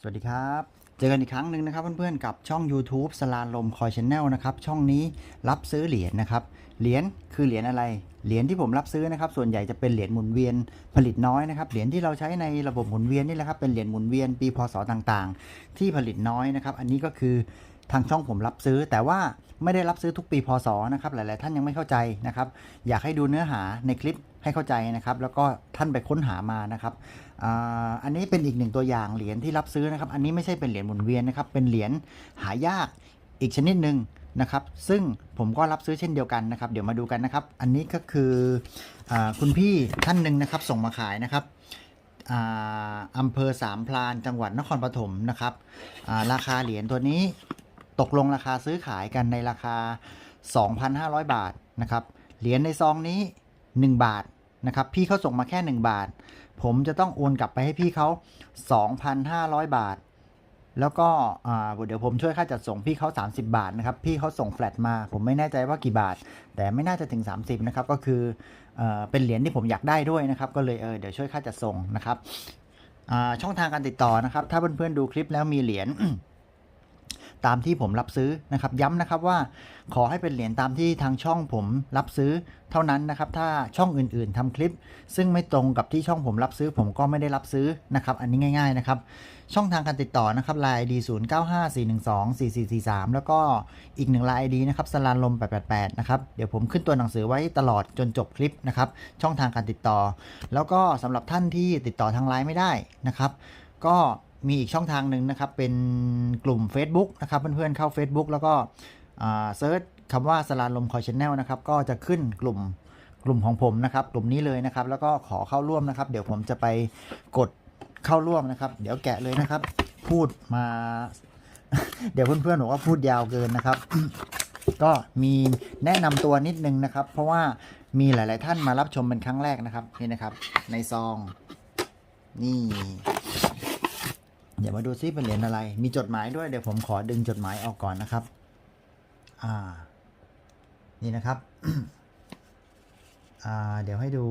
สวัสดีครับ เจอกันอีกครั้งหนึ่งนะครับเพื่อนๆกับช่อง YouTube สลาลมคอยชแนลนะครับ ช่องนี้รับซื้อเหรียญนะครับ เหรียญคือเหรียญอะไร เหรียญที่ผมรับซื้อนะครับ ส่วนใหญ่จะเป็นเหรียญหมุนเวียนผลิตน้อยนะครับ เหรียญที่เราใช้ในระบบหมุนเวียนนี่แหละครับ เป็นเหรียญหมุนเวียนปีพศต่างๆ ที่ผลิตน้อยนะครับ อันนี้ก็คือทางช่องผมรับซื้อ แต่ว่าไม่ได้รับซื้อทุกปีพศนะครับ หลายๆ ท่านยังไม่เข้าใจนะครับ อยากให้ดูเนื้อหาในคลิปให้เข้าใจนะครับ แล้วก็ท่านไปค้นหามานะครับ อันนี้เป็นอีกหนึ่งตัวอย่างเหรียญที่รับซื้อนะครับ อันนี้ไม่ใช่เป็นเหรียญหมุนเวียนนะครับ เป็นเหรียญหายากอีกชนิดหนึ่งนะครับ ซึ่งผมก็รับซื้อเช่นเดียวกันนะครับ เดี๋ยวมาดูกันนะครับ อันนี้ก็คืออคุณพี่ท่านหนึ่งนะครับ ส่งมาขายนะครับอ่าอำเภอสามพรานจังหวัดนครปฐมนะครับราคาเหรียญตัวนี้ตกลงราคาซื้อขายกันในราคา 2,500 บาทนะครับ เหรียญในซองนี้ 1 บาทนะครับ พี่เขาส่งมาแค่ 1 บาท ผมจะต้องโอนกลับไปให้พี่เขา 2,500 บาท แล้วก็เดี๋ยวผมช่วยค่าจัดส่งพี่เขา30 บาทนะครับ พี่เขาส่งแฟลตมา ผมไม่แน่ใจว่ากี่บาท แต่ไม่น่าจะถึง 30 นะครับ ก็คือเอเป็นเหรียญที่ผมอยากได้ด้วยนะครับ ก็เลยเออเดี๋ยวช่วยค่าจัดส่งนะครับช่องทางการติดต่อนะครับ ถ้าเพื่อนๆดูคลิปแล้วมีเหรียญ ตามที่ผมรับซื้อนะครับ ย้ำนะครับว่าขอให้เป็นเหรียญตามที่ทางช่องผมรับซื้อเท่านั้นนะครับ ถ้าช่องอื่นๆทำคลิป ซึ่งไม่ตรงกับที่ช่องผมรับซื้อ ผมก็ไม่ได้รับซื้อนะครับ อันนี้ง่าย ๆนะครับ ช่องทางการติดต่อนะครับ Line ID 0 9 5 4 1 2 4 4 4 3แล้วก็อีกหนึ่ง Line ID นะครับสลานลม888นะครับเดี๋ยวผมขึ้นตัวหนังสือไว้ตลอดจนจบคลิปนะครับช่องทางการติดต่อ แล้วก็สำหรับท่านที่ติดต่อทางไลน์ไม่ได้นะครับ ก็มีอีกช่องทางหนึ่งนะครับ เป็นกลุ่ม Facebook นะครับ เพื่อนๆเข้า Facebook แล้วก็เซิร์ชคำว่าสลาลมคอยชแนลนะครับ ก็จะขึ้นกลุ่มกลุ่มของผมนะครับ กลุ่มนี้เลยนะครับ แล้วก็ขอเข้าร่วมนะครับ เดี๋ยวผมจะไปกดเข้าร่วมนะครับ เดี๋ยวแกะเลยนะครับ พูดมา เดี๋ยวเพื่อนๆบอกว่าพูดยาวเกินนะครับ ก็มีแนะนำตัวนิดนึงนะครับ เพราะว่ามีหลาย ๆ ท่านมารับชมเป็นครั้งแรกนะครับนี่นะครับ ในซอง นี่ เดี๋ยวมาดูซิเป็นเหรียญอะไร มีจดหมายด้วย เดี๋ยวผมขอดึงจดหมายออกก่อนนะครับ อ่า นี่นะครับ อ่า เดี๋ยวให้ดู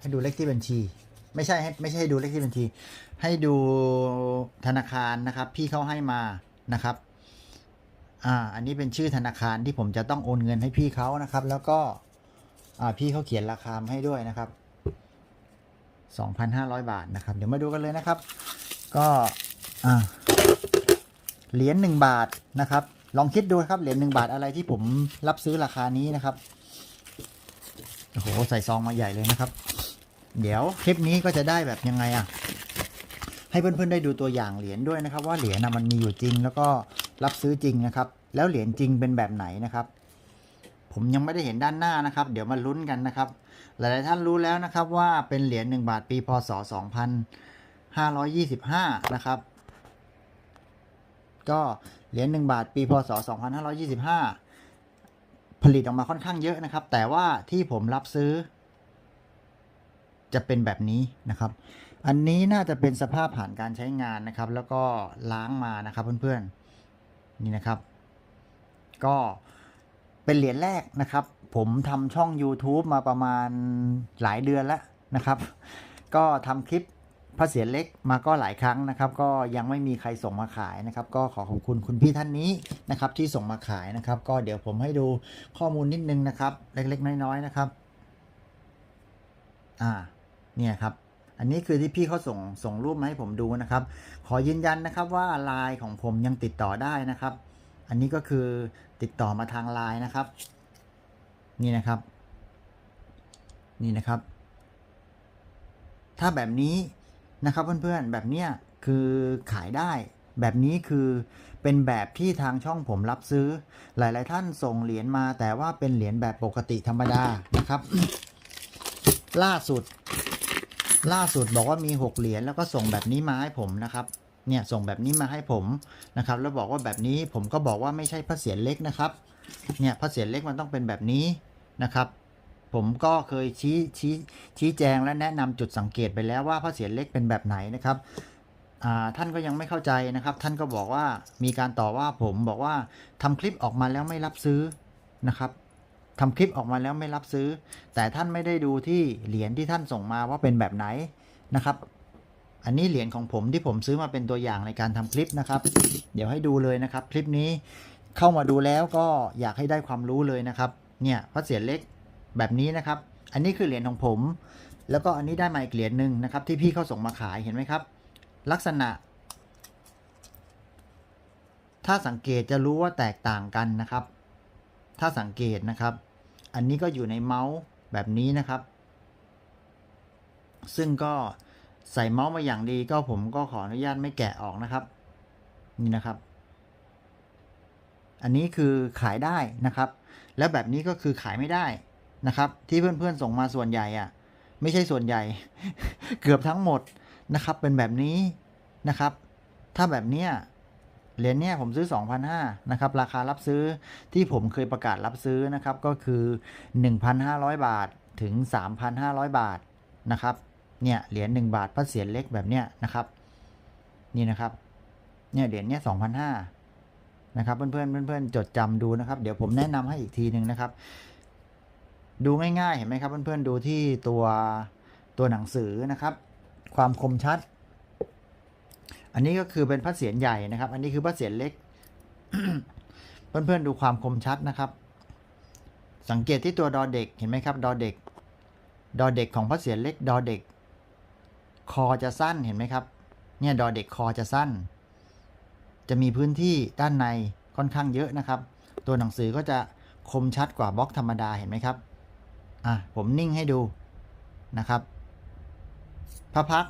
ให้ดูเลขที่บัญชี ไม่ใช่ให้ไม่ใช่ให้ดูเลขที่บัญชี ให้ดูธนาคารนะครับ พี่เขาให้มานะครับ อ่า อันนี้เป็นชื่อธนาคารที่ผมจะต้องโอนเงินให้พี่เขานะครับ แล้วก็ อ่า พี่เขาเขียนราคามให้ด้วยนะครับ 2,500 บาทนะครับ เดี๋ยวมาดูกันเลยนะครับ ก็เหรียญหนึ่งบาทนะครับ ลองคิดดูครับเหรียญหนึ่งบาทอะไรที่ผมรับซื้อราคานี้นะครับโอ้โหใส่ซองมาใหญ่เลยนะครับ เดี๋ยวคลิปนี้ก็จะได้แบบยังไงอะให้เพื่อนๆได้ดูตัวอย่างเหรียญด้วยนะครับ ว่าเหรียญนะมันมีอยู่จริง แล้วก็รับซื้อจริงนะครับ แล้วเหรียญจริงเป็นแบบไหนนะครับผมยังไม่ได้เห็นด้านหน้านะครับ เดี๋ยวมาลุ้นกันนะครับ หลายๆท่านรู้แล้วนะครับว่าเป็นเหรียญหนึ่งบาทปีพศ 525 นะครับ ก็เหรียญหนึ่งบาทปีพศ 2525 ผลิตออกมาค่อนข้างเยอะนะครับ แต่ว่าที่ผมรับซื้อ จะเป็นแบบนี้นะครับ อันนี้น่าจะเป็นสภาพผ่านการใช้งานนะครับ แล้วก็ล้างมานะครับเพื่อนๆ นี่นะครับ ก็เป็นเหรียญแรกนะครับ ผมทำช่อง YouTube มาประมาณหลายเดือนแล้วนะครับ ก็ทำคลิป พระเสียรเล็กมาก็หลายครั้งนะครับ ก็ยังไม่มีใครส่งมาขายนะครับ ก็ขอขอบคุณคุณพี่ท่านนี้นะครับ ที่ส่งมาขายนะครับ ก็เดี๋ยวผมให้ดูข้อมูลนิดนึงนะครับ เล็กๆ น้อยๆนะครับ อ่า เนี่ยครับอันนี้คือที่พี่เขาส่งส่งรูปมาให้ผมดูนะครับ ขอยืนยันนะครับว่าไลน์ของผมยังติดต่อได้นะครับ อันนี้ก็คือติดต่อมาทางไลน์นะครับ นี่นะครับ นี่นะครับ ถ้าแบบนี้ นะครับเพื่อนๆแบบเนี้ยคือขายได้ แบบนี้คือเป็นแบบที่ทางช่องผมรับซื้อ หลายๆท่านส่งเหรียญมา แต่ว่าเป็นเหรียญแบบปกติธรรมดานะครับ ล่าสุด ล่าสุดบอกว่ามี 6 เหรียญแล้วก็ส่งแบบนี้มาให้ผมนะครับเนี่ยส่งแบบนี้มาให้ผมนะครับ แล้วบอกว่าแบบนี้ผมก็บอกว่าไม่ใช่พระเศียรเล็กนะครับ เนี่ยพระเศียรเล็กมันต้องเป็นแบบนี้นะครับ ผมก็เคยชี้ชี้ชี้แจงและแนะนำจุดสังเกตไปแล้วว่าพระเศียรเล็กเป็นแบบไหนนะครับท่านก็ยังไม่เข้าใจนะครับ ท่านก็บอกว่ามีการต่อว่าผมบอกว่าทำคลิปออกมาแล้วไม่รับซื้อนะครับทำคลิปออกมาแล้วไม่รับซื้อ แต่ท่านไม่ได้ดูที่เหรียญที่ท่านส่งมาว่าเป็นแบบไหนนะครับ อันนี้เหรียญของผมที่ผมซื้อมาเป็นตัวอย่างในการทำคลิปนะครับ เดี๋ยวให้ดูเลยนะครับ คลิปนี้เข้ามาดูแล้วก็อยากให้ได้ความรู้เลยนะครับ เนี่ยพระเศียรเล็ก แบบนี้นะครับ อันนี้คือเหรียญของผม แล้วก็อันนี้ได้มาอีกเหรียญหนึ่งนะครับ ที่พี่เขาส่งมาขายเห็นไหมครับ ลักษณะ ถ้าสังเกตจะรู้ว่าแตกต่างกันนะครับ ถ้าสังเกตนะครับ อันนี้ก็อยู่ในเมาส์แบบนี้นะครับ ซึ่งก็ใส่เมาส์มาอย่างดีก็ผมก็ขออนุญาตไม่แกะออกนะครับ นี่นะครับ อันนี้คือขายได้นะครับ แล้วแบบนี้ก็คือขายไม่ได้ นะครับ ที่เพื่อนๆส่งมาส่วนใหญ่อะไม่ใช่ส่วนใหญ่ เกือบทั้งหมดนะครับ เป็นแบบนี้นะครับ ถ้าแบบเนี้ยเหรียญเนี้ยผมซื้อ 2,500นะครับ ราคารับซื้อที่ผมเคยประกาศรับซื้อนะครับ ก็คือ 1,500 บาทถึง 3,500 บาทนะครับ เนี่ยเหรียญ1บาทพระเศียรเล็กแบบเนี้ยนะครับ นี่นะครับ เนี่ยเหรียญเนี้ย2,500นะครับ เพื่อนๆเพื่อนๆจดจำดูนะครับ เดี๋ยวผมแนะนำให้อีกทีหนึ่งนะครับ ดูง่ายๆ เห็นไหมครับเพื่อนๆดูที่ตัวตัวหนังสือนะครับ ความคมชัด อันนี้ก็คือเป็นพระเศียรใหญ่นะครับ อันนี้คือพระเศียรเล็ก เพื่อนๆดูความคมชัดนะครับ สังเกตที่ตัวดอเด็กเห็นไหมครับ ดอเด็ก ดอเด็กของพระเศียรเล็ก ดอเด็ก คอจะสั้นเห็นไหมครับ เนี่ยดอเด็กคอจะสั้น จะมีพื้นที่ด้านในค่อนข้างเยอะนะครับ ตัวหนังสือก็จะคมชัดกว่าบล็อกธรรมดาเห็นไหมครับ อะผมนิ่งให้ดูนะครับพระพัก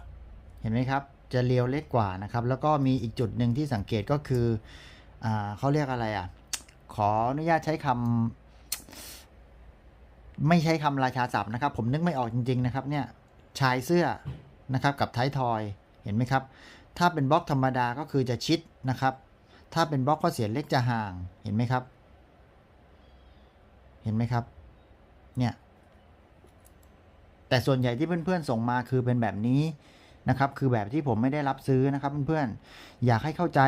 เห็นไหมครับ จะเรียวเล็กกว่านะครับ แล้วก็มีอีกจุดหนึ่งที่สังเกตก็คืออเขาเรียกอะไรอะ ขออนุญาตใช้คำไม่ใช้คำราชาศัพท์นะครับ ผมนึกไม่ออกจริง ๆ นะครับ เนี่ยชายเสื้อนะครับกับท้ายทอยเห็นไหมครับ ถ้าเป็นบล็อกธรรมดาก็คือจะชิดนะครับ ถ้าเป็นบล็อกข้อเสียเล็กจะห่างเห็นไหมครับ เห็นไหมครับ เนี่ย แต่ส่วนใหญ่ที่เพื่อนๆส่งมาคือเป็นแบบนี้นะครับ คือแบบที่ผมไม่ได้รับซื้อนะครับเพื่อนๆ อยากให้เข้าใจ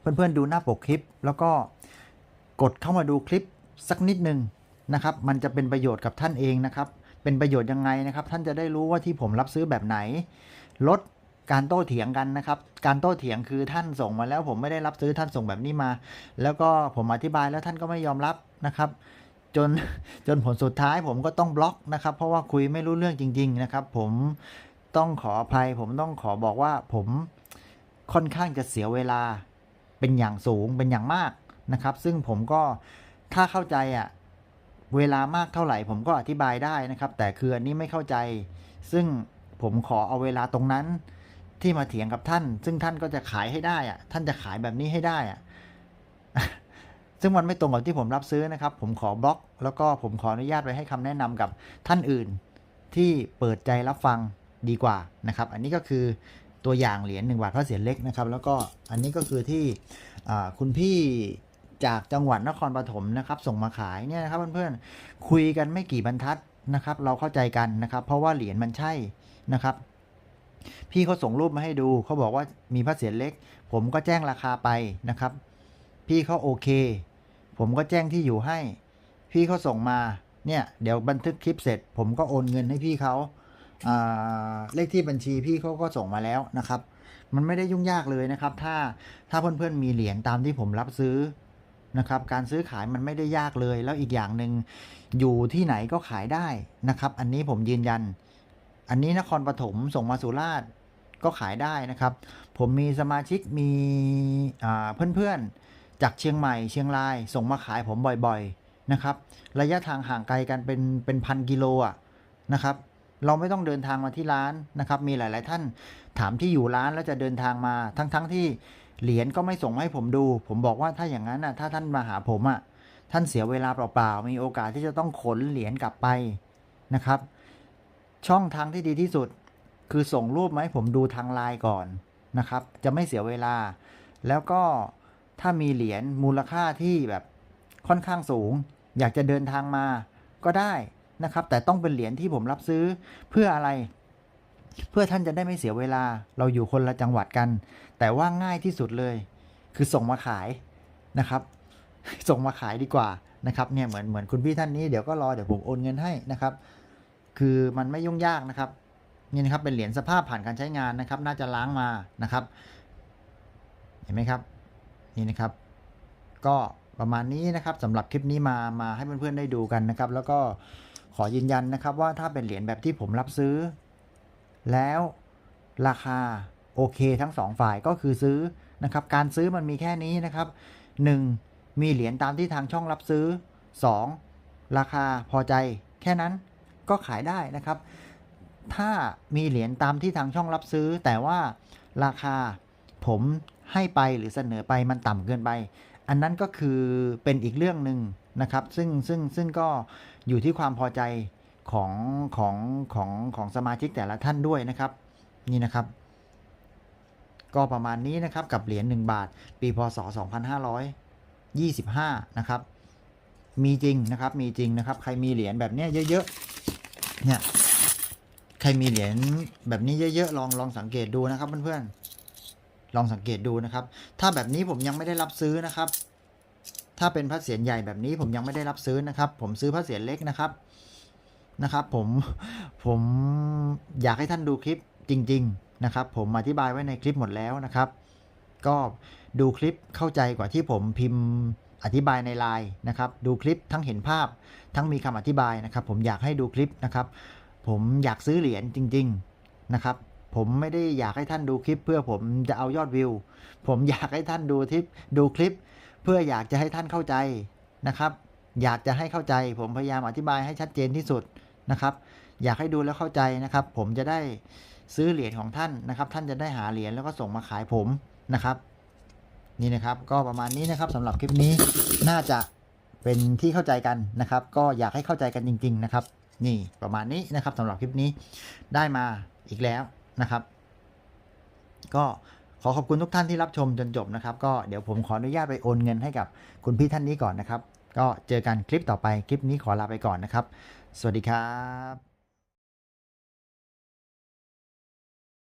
เพื่อนๆดูหน้าปกคลิป แล้วก็กดเข้ามาดูคลิปสักนิดนึงนะครับ มันจะเป็นประโยชน์กับท่านเองนะครับ เป็นประโยชน์ยังไงนะครับ ท่านจะได้รู้ว่าที่ผมรับซื้อแบบไหน ลดการโต้เถียงกันนะครับ การโต้เถียงคือท่านส่งมาแล้วผมไม่ได้รับซื้อท่านส่งแบบนี้มา แล้วก็ผมอธิบายแล้วท่านก็ไม่ยอมรับนะครับ จนจนผลสุดท้ายผมก็ต้องบล็อกนะครับ เพราะว่าคุยไม่รู้เรื่องจริง ๆ นะครับ ผมต้องขออภัย ผมต้องขอบอกว่าผมค่อนข้างจะเสียเวลาเป็นอย่างสูงเป็นอย่างมากนะครับ ซึ่งผมก็ถ้าเข้าใจอะเวลามากเท่าไหร่ผมก็อธิบายได้นะครับ แต่คืออันนี้ไม่เข้าใจ ซึ่งผมขอเอาเวลาตรงนั้นที่มาเถียงกับท่าน ซึ่งท่านก็จะขายให้ได้อะท่านจะขายแบบนี้ให้ได้อะ ซึ่งมันไม่ตรงกับที่ผมรับซื้อนะครับ ผมขอบล็อก แล้วก็ผมขออนุญาตไว้ให้คำแนะนำกับท่านอื่น ที่เปิดใจรับฟังดีกว่านะครับ อันนี้ก็คือตัวอย่างเหรียญหนึ่งบาทพระเศียรเล็กนะครับ แล้วก็อันนี้ก็คือที่คุณพี่จากจังหวัดนครปฐมนะครับ ส่งมาขายเนี่ยนะครับเพื่อนๆคุยกันไม่กี่บรรทัดนะครับ เราเข้าใจกันนะครับ เพราะว่าเหรียญมันใช่นะครับ พี่เขาส่งรูปมาให้ดูเขาบอกว่ามีพระเศียรเล็ก ผมก็แจ้งราคาไปนะครับ พี่เขาโอเค ผมก็แจ้งที่อยู่ให้ พี่เขาส่งมา เนี่ย เดี๋ยวบันทึกคลิปเสร็จ ผมก็โอนเงินให้พี่เขาเลขที่บัญชีพี่เขาก็ส่งมาแล้วนะครับ มันไม่ได้ยุ่งยากเลยนะครับ ถ้าถ้าเพื่อนๆมีเหรียญตามที่ผมรับซื้อนะครับ การซื้อขายมันไม่ได้ยากเลย แล้วอีกอย่างหนึ่งอยู่ที่ไหนก็ขายได้นะครับ อันนี้ผมยืนยัน อันนี้นครปฐมส่งมาสุราษฎร์ก็ขายได้นะครับ ผมมีสมาชิกมีเพื่อนๆ จากเชียงใหม่เชียงรายส่งมาขายผมบ่อยๆนะครับ ระยะทางห่างไกลกันเป็นเป็นพันกิโลอะนะครับ เราไม่ต้องเดินทางมาที่ร้านนะครับ มีหลาย ๆ ท่านถามที่อยู่ร้านแล้วจะเดินทางมา ทั้งๆทที่เหรียญก็ไม่ส่งให้ผมดู ผมบอกว่าถ้าอย่างนั้นอะถ้าท่านมาหาผมอะท่านเสียเวลาเปล่าๆมีโอกาสที่จะต้องขนเหรียญกลับไปนะครับ ช่องทางที่ดีที่สุด คือส่งรูปมาให้ผมดูทางไลน์ก่อนนะครับ จะไม่เสียเวลา แล้วก็ ถ้ามีเหรียญมูลค่าที่แบบค่อนข้างสูง อยากจะเดินทางมาก็ได้นะครับ แต่ต้องเป็นเหรียญที่ผมรับซื้อเพื่ออะไร เพื่อท่านจะได้ไม่เสียเวลา เราอยู่คนละจังหวัดกัน แต่ว่าง่ายที่สุดเลย คือส่งมาขายนะครับ ส่งมาขายดีกว่านะครับเนี่ยเหมือนเหมือนคุณพี่ท่านนี้เดี๋ยวก็รอเดี๋ยวผมโอนเงินให้นะครับ คือมันไม่ยุ่งยากนะครับนี่นะครับเป็นเหรียญสภาพผ่านการใช้งานนะครับ น่าจะล้างมานะครับ เห็นไหมครับ นี่นะครับ ก็ประมาณนี้นะครับสำหรับคลิปนี้มามาให้เพื่อนๆได้ดูกันนะครับ แล้วก็ขอยืนยันนะครับว่าถ้าเป็นเหรียญแบบที่ผมรับซื้อ แล้วราคาโอเคทั้งสองฝ่ายก็คือซื้อนะครับ การซื้อมันมีแค่นี้นะครับ 1. มีเหรียญตามที่ทางช่องรับซื้อ 2. ราคาพอใจแค่นั้นก็ขายได้นะครับ ถ้ามีเหรียญตามที่ทางช่องรับซื้อ แต่ว่าราคาผม ให้ไปหรือเสนอไปมันต่ำเกินไป อันนั้นก็คือเป็นอีกเรื่องหนึ่งนะครับ ซึ่งซึ่งซึ่งก็อยู่ที่ความพอใจของของของของสมาชิกแต่ละท่านด้วยนะครับ นี่นะครับ ก็ประมาณนี้นะครับกับเหรียญ1บาท ปีพศ 2525 นะครับ มีจริงนะครับ มีจริงนะครับ ใครมีเหรียญแบบนี้เยอะๆเนี่ยใครมีเหรียญแบบนี้เยอะๆลองลองสังเกตดูนะครับเพื่อนๆ ลองสังเกตดูนะครับ ถ้าแบบนี้ผมยังไม่ได้รับซื้อนะครับ ถ้าเป็นพระเศียรใหญ่แบบนี้ผมยังไม่ได้รับซื้อนะครับ ผมซื้อพระเศียรเล็กนะครับนะครับ ผมผมอยากให้ท่านดูคลิปจริง ๆนะครับ ผมอธิบายไว้ในคลิปหมดแล้วนะครับ ก็ดูคลิปเข้าใจกว่าที่ผมพิมพ์อธิบายในไลน์นะครับ ดูคลิปทั้งเห็นภาพ ทั้งมีคำอธิบายนะครับ ผมอยากให้ดูคลิปนะครับ ผมอยากซื้อเหรียญจริง ๆนะครับ ผมไม่ได้อยากให้ท่านดูคลิป เพื่อผมจะเอายอดวิว ผมอยากให้ท่านดูทิปดูคลิป เพื่ออยากจะให้ท่านเข้าใจนะครับ อยากจะให้เข้าใจ ผมพยายามอธิบายให้ชัดเจนที่สุดนะครับ อยากให้ดูแล้วเข้าใจนะครับ ผมจะได้ซื้อเหรียญของท่านนะครับ ท่านจะได้หาเหรียญแล้วก็ส่งมาขายผมนะครับนี่นะครับก็ประมาณนี้นะครับสำหรับคลิปนี้น่าจะเป็นที่เข้าใจกันนะครับ ก็อยากให้เข้าใจกันจริง ๆ นะครับ นี่ประมาณนี้นะครับสำหรับคลิปนี้ได้มาอีกแล้ว นะครับ ก็ขอขอบคุณทุกท่านที่รับชมจนจบนะครับ ก็เดี๋ยวผมขออนุญาตไปโอนเงินให้กับคุณพี่ท่านนี้ก่อนนะครับ ก็เจอกันคลิปต่อไปคลิปนี้ขอลาไปก่อนนะครับ สวัสดีครับ